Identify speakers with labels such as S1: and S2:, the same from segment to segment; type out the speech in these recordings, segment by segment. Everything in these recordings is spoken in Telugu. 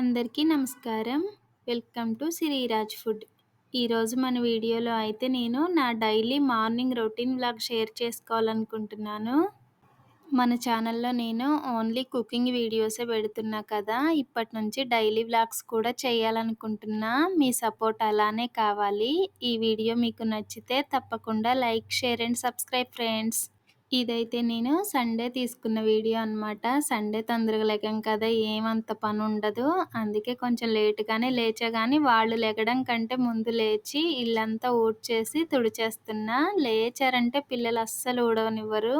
S1: అందరికీ నమస్కారం. Welcome to Sriraj food. ఈరోజు మన వీడియోలో అయితే నేను నా daily morning routine vlog share చేసుకోవాలనుకుంటున్నాను. మన ఛానల్లో నేను ఓన్లీ కుకింగ్ వీడియోసే పెడుతున్నా కదా ఇప్పటి నుంచి డైలీ వ్లాగ్స్ కూడా చేయాలనుకుంటున్నా. మీ సపోర్ట్ అలానే కావాలి. ఈ వీడియో మీకు నచ్చితే తప్పకుండా like share and subscribe friends. ఇదైతే నేను సండే తీసుకున్న వీడియో అనమాట సండే తొందరగా లేకం కదా ఏమంత పని ఉండదు అందుకే కొంచెం లేటుగానే లేచా కానీ వాళ్ళు లెగడం కంటే ముందు లేచి ఇల్లంతా ఊడ్చేసి తుడిచేస్తున్నా. లేచారంటే పిల్లలు అస్సలు ఊడవనివ్వరు.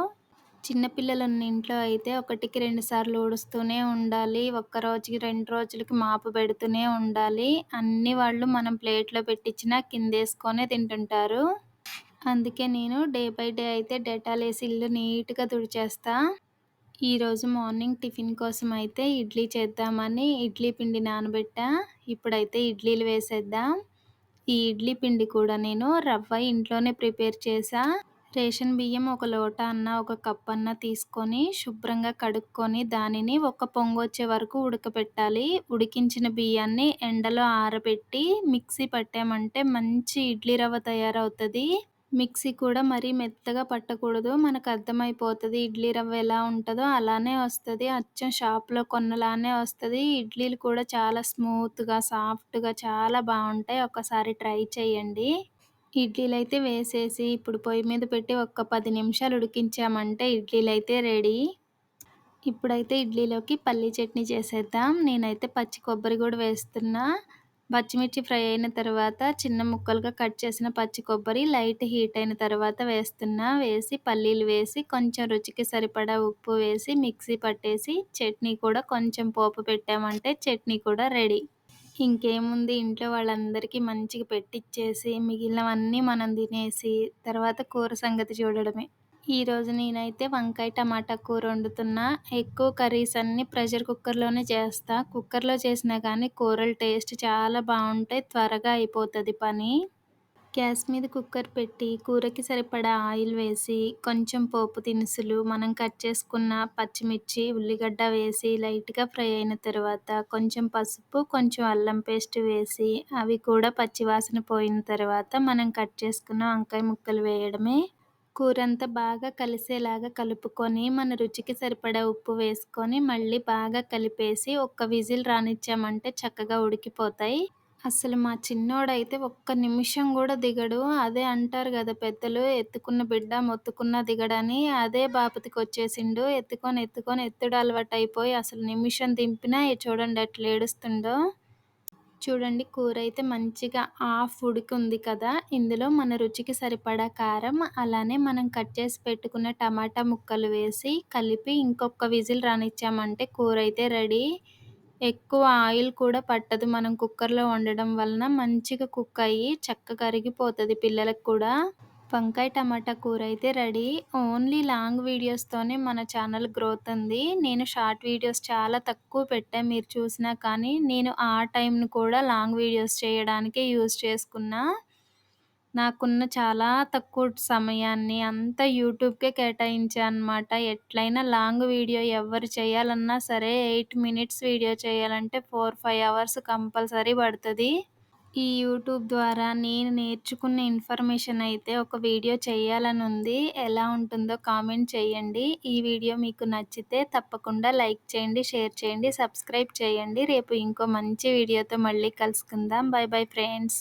S1: చిన్నపిల్లలు ఉన్న ఇంట్లో అయితే ఒకటికి రెండు సార్లు ఊడుస్తూనే ఉండాలి. ఒక్క రోజుకి రెండు రోజులకి మాపు పెడుతూనే ఉండాలి. అన్ని వాళ్ళు మనం ప్లేట్లో పెట్టించినా కిందేసుకొనే తింటుంటారు. అందుకే నేను డే బై డే అయితే డెటాల్ వేసి ఇల్లు నీట్గా తుడిచేస్తా. ఈరోజు మార్నింగ్ టిఫిన్ కోసం అయితే ఇడ్లీ చేద్దామని ఇడ్లీ పిండి నానబెట్టా. ఇప్పుడైతే ఇడ్లీలు వేసేద్దాం. ఈ ఇడ్లీ పిండి కూడా నేను రవ్వ ఇంట్లోనే ప్రిపేర్ చేసా. రేషన్ బియ్యం ఒక లోట అన్న ఒక కప్ అన్న తీసుకొని శుభ్రంగా కడుక్కొని దానిని ఒక పొంగు వచ్చే వరకు ఉడకపెట్టాలి. ఉడికించిన బియ్యాన్ని ఎండలో ఆరబెట్టి మిక్సీ పట్టామంటే మంచి ఇడ్లీ రవ్వ తయారవుతుంది. మిక్సీ కూడా మరీ మెత్తగా పట్టకూడదు. మనకు అర్థమైపోతుంది ఇడ్లీ రవ్వ ఎలా ఉంటుందో అలానే వస్తుంది. అచ్చం షాప్లో కొన్నలానే వస్తుంది. ఇడ్లీలు కూడా చాలా స్మూత్గా సాఫ్ట్గా చాలా బాగుంటాయి. ఒకసారి ట్రై చేయండి ఇడ్లీలు అయితే వేసేసి ఇప్పుడు పొయ్యి మీద పెట్టి ఒక్క పది నిమిషాలు ఉడికించామంటే ఇడ్లీలు అయితే రెడీ. ఇప్పుడైతే ఇడ్లీలోకి పల్లీ చట్నీ చేసేద్దాం. నేనైతే పచ్చి కొబ్బరి కూడా వేస్తున్నా. పచ్చిమిర్చి ఫ్రై అయిన తర్వాత చిన్న ముక్కలుగా కట్ చేసిన పచ్చి కొబ్బరి లైట్ హీట్ అయిన తర్వాత వేస్తున్నా వేసి పల్లీలు వేసి కొంచెం రుచికి సరిపడా ఉప్పు వేసి మిక్సీ పట్టేసి చట్నీ కూడా కొంచెం పోపు పెట్టామంటే చట్నీ కూడా రెడీ. ఇంకేముంది? ఇంట్లో వాళ్ళందరికీ మంచిగా పెట్టిచ్చేసి మిగిలినవన్నీ మనం తినేసి తర్వాత కూర సంగతి చూడడమే. ఈరోజు నేనైతే వంకాయ టమాటా కూర వండుతున్నా. ఎక్కువ కర్రీస్ అన్నీ ప్రెషర్ కుక్కర్లోనే చేస్తా. కుక్కర్లో చేసినా కానీ కూరలు టేస్ట్ చాలా బాగుంటాయి త్వరగా అయిపోతుంది పని. గ్యాస్ మీద కుక్కర్ పెట్టి కూరకి సరిపడా ఆయిల్ వేసి కొంచెం పోపు దినుసులు మనం కట్ చేసుకున్న పచ్చిమిర్చి ఉల్లిగడ్డ వేసి లైట్గా ఫ్రై అయిన తర్వాత కొంచెం పసుపు కొంచెం అల్లం పేస్ట్ వేసి అవి కూడా పచ్చివాసన పోయిన తర్వాత మనం కట్ చేసుకున్న వంకాయ ముక్కలు వేయడమే. కూరంతా బాగా కలిసేలాగా కలుపుకొని మన రుచికి సరిపడా ఉప్పు వేసుకొని మళ్ళీ బాగా కలిపేసి ఒక్క విజిల్ రానిచ్చామంటే చక్కగా ఉడికిపోతాయి. అసలు మా చిన్నోడైతే ఒక్క నిమిషం కూడా దిగడు. అదే అంటారు కదా పెద్దలు ఎత్తుకున్న బిడ్డ మొత్తుకున్న దిగడని. అదే బాపతికి వచ్చేసిండు. ఎత్తుకొని ఎత్తుకొని ఎత్తుడు అలవాటు అయిపోయి అసలు నిమిషం దింపినా చూడండి అట్లా ఏడుస్తుండో. చూడండి కూర అయితే మంచిగా ఆఫ్ ఉడికి కదా! ఇందులో మన రుచికి సరిపడా కారం అలానే మనం కట్ చేసి పెట్టుకున్న టమాటా ముక్కలు వేసి కలిపి ఇంకొక విజిల్ రానిచ్చామంటే కూర అయితే రెడీ. ఎక్కువ ఆయిల్ కూడా పట్టదు మనం కుక్కర్లో వండడం వలన మంచిగా కుక్ అయ్యి చక్కగా కరిగిపోతుంది పిల్లలకు కూడా వంకాయ టమాటా కూర అయితే రెడీ. ఓన్లీ లాంగ్ వీడియోస్తోనే మన ఛానల్ గ్రోత్ ఉంది. నేను షార్ట్ వీడియోస్ చాలా తక్కువ పెట్టాను మీరు చూసినా కానీ. నేను ఆ టైంను కూడా లాంగ్ వీడియోస్ చేయడానికే యూజ్ చేసుకున్నా. నాకున్న చాలా తక్కువ సమయాన్ని అంతా యూట్యూబ్కే కేటాయించాను అనమాట ఎట్లయినా లాంగ్ వీడియో ఎవరు చేయాలన్నా సరే ఎయిట్ మినిట్స్ వీడియో చేయాలంటే ఫోర్ ఫైవ్ అవర్స్ కంపల్సరీ పడుతుంది. ఈ యూట్యూబ్ ద్వారా నేను నేర్చుకున్న ఇన్ఫర్మేషన్ అయితే ఒక వీడియో చేయాలని ఉంది. ఎలా ఉంటుందో కామెంట్ చేయండి. ఈ వీడియో మీకు నచ్చితే తప్పకుండా లైక్ చేయండి షేర్ చేయండి సబ్స్క్రైబ్ చేయండి. రేపు ఇంకో మంచి వీడియోతో మళ్ళీ కలుసుకుందాం. Bye bye friends.